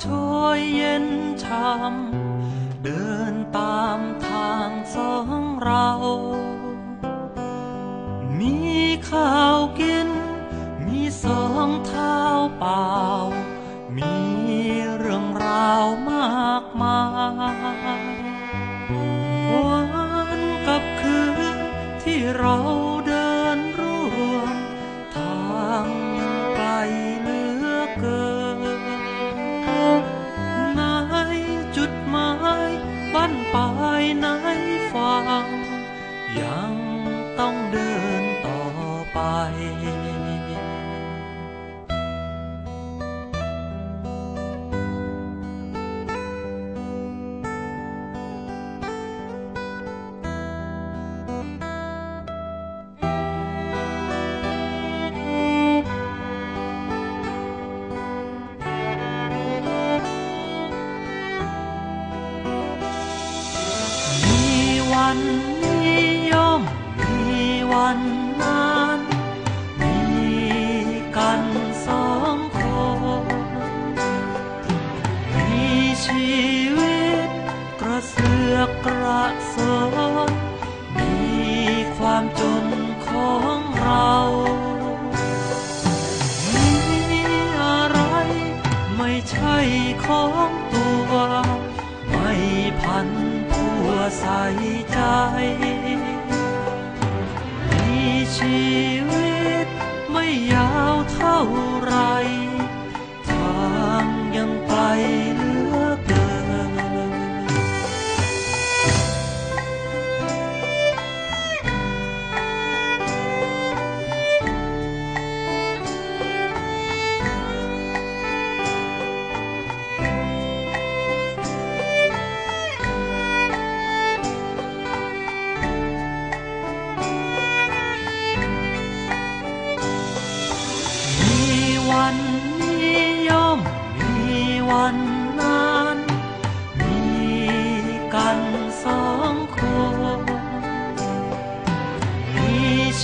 โชยเย็นช่ำเดินตามทางสองเรา มีข้าวกิน มีสองเท้าเปล่า มีเรื่องราวมากมายวันกับคืนที่เรา ต้องเดินต่อไปมีวันนิยมมี วันนั้นมีกันสองคน มีชีวิตกระเสือกกระสนมีความจนของเรามีอะไรไม่ใช่ของตัว ไม่พันผัวใส่ใจ มี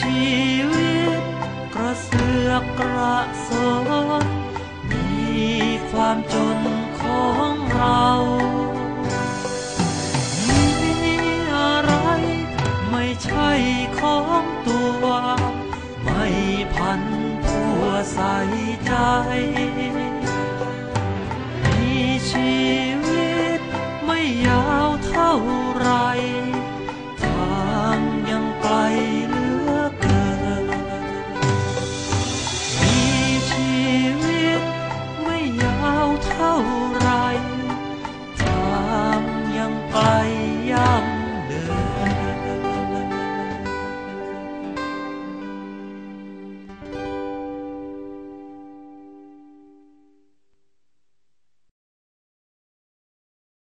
ชีวิตกระเสือกกระสนมีความจนของเรามีอะไรไม่ใช่ของตัว ไม่พันผัวใส่ใจ มีชี